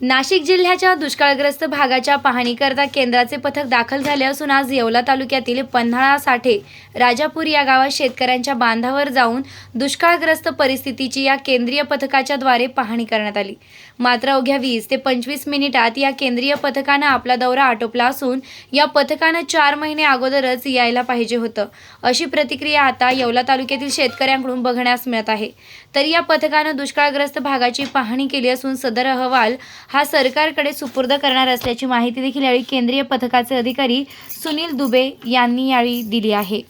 नाशिक जिल्ह्याच्या दुष्काळग्रस्त भागाच्या पाहणीकरता केंद्राचे पथक दाखल झाले असून आज येवला तालुक्यातील पन्हाळा साठे राजापूर या गावात शेतकऱ्यांच्या बांधावर जाऊन दुष्काळग्रस्त परिस्थितीची या केंद्रीय पथकाच्या द्वारे पाहणी करण्यात आली. मात्र अवघ्या वीस ते पंचवीस मिनिटात या केंद्रीय पथकानं आपला दौरा आटोपला असून या पथकानं चार महिने अगोदरच यायला पाहिजे होतं. अशी प्रतिक्रिया आता येवला तालुक्यातील शेतकऱ्यांकडून बघण्यास मिळत आहे. तर या पथकानं दुष्काळग्रस्त भागाची पाहणी केली असून सदर अहवाल हा सरकारकडे सुपूर्द करणार असल्याची माहिती देखील यावेळी केंद्रीय पथकाचे अधिकारी सुनील दुबे यांनी यावेळी दिली आहे.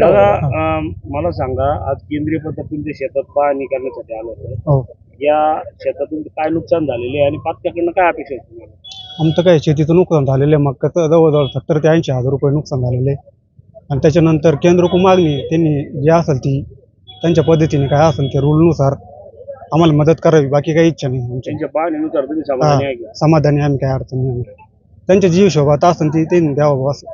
दादा मला सांगा आज केंद्रीय पथक तुमच्या शेतात पाहणी करण्यासाठी आलं होतं. हो. या शेतातून काय नुकसान झालेले आहे आणि पथकाकडनं काय अपेक्षा आहे तुम्हाला? आमचं काय शेतीचं नुकसान झालेलं आहे. मक्काचं जवळजवळ सत्तर ते ऐंशी हजार रुपये नुकसान झालेले आहे. आणि त्याच्यानंतर केंद्र मागणी त्यांनी जे असेल ती त्यांच्या पद्धतीने काय असेल ते रूलनुसार आम्हाला मदत करावी बाकी काही इच्छा नाही आमची. त्यांच्या पाहणीनुसार तुम्ही समाधानी आहे का? समाधानी आम्ही काय अडचण नाही आम्हाला. त्यांच्या जी हिशोबात असेल ती त्यांनी द्यावं असं.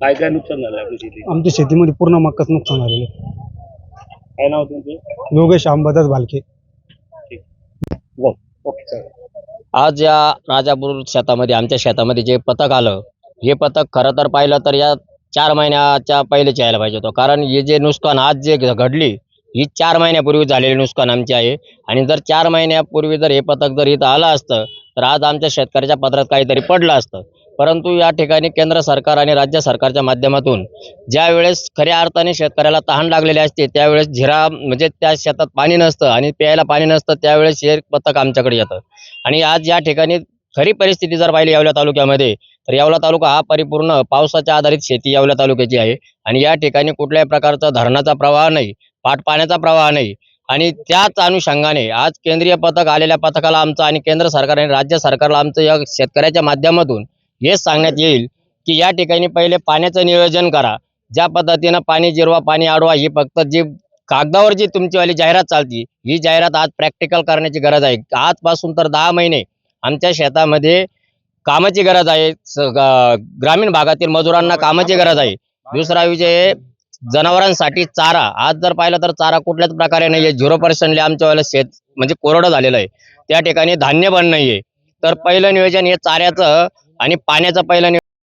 काय काय नुकसान झालं आपल्या शेतीत? आमच्या शेतीमध्ये पूर्ण मक्काच नुकसान झालेलं आहे. काय नाव तुमचं? योगेश अंबादास भालके. ओके चालेल आज या राजापूर शेतामध्ये आमच्या शेतामध्ये जे पथक आलं हे पथक खरं तर पाहिलं तर या चार महिन्याच्या पहिलेच यायला पाहिजे होतं. कारण हे जे नुकसान आज जे घडली ही चार महिन्यापूर्वी झालेली नुकसान आमची आहे. आणि जर चार महिन्यापूर्वी जर हे पथक जर इथं आलं असतं तर आज आमच्या शेतकऱ्याच्या पत्रात काहीतरी पडलं असतं. परंतु या ठिकाणी केंद्र सरकार आणि राज्य सरकारच्या माध्यमातून ज्या वेळेस खऱ्या अर्थाने शेतकऱ्याला तहान लागलेली असते त्यावेळेस झिरा म्हणजे त्या शेतात पाणी नसतं आणि प्यायला पाणी नसतं त्यावेळेस हे पथक आमच्याकडे येतं. आणि आज या ठिकाणी खरी परिस्थिती जर पाहिली यावल्या तालुक्यामध्ये तर येवला तालुका हा परिपूर्ण पावसाच्या आधारित शेती येवला तालुक्याची आहे. आणि या ठिकाणी कुठल्याही प्रकारचा धरणाचा प्रवाह नाही. पाट पाण्याचा प्रवाह नाही. आणि त्याच अनुषंगाने आज केंद्रीय पथक आलेल्या पथकाला आमचं आणि केंद्र सरकार आणि राज्य सरकारला आमचं या शेतकऱ्याच्या माध्यमातून हेच सांगण्यात येईल की या ठिकाणी पहिले पाण्याचं नियोजन करा. ज्या पद्धतीनं पाणी जिरवा पाणी आडवा ही फक्त जी कागदावर जी तुमचीवाली जाहिरात चालती ही जाहिरात आज प्रॅक्टिकल करण्याची गरज आहे. आजपासून तर दहा महिने आमच्या शेतामध्ये कामाची गरज आहे. ग्रामीण भागातील मजुरांना कामाची गरज आहे. दुसरा विषय जनावरांसाठी चारा. आज जर पाहिलं तर चारा कुठल्याच प्रकारे नाहीये. झिरो पर्सेंटली आमच्या वेळेला शेत म्हणजे कोरडं झालेलं आहे. त्या ठिकाणी धान्य पण नाहीये. तर पहिलं नियोजन हे चाऱ्याचं आणि पाण्याचं पहिलं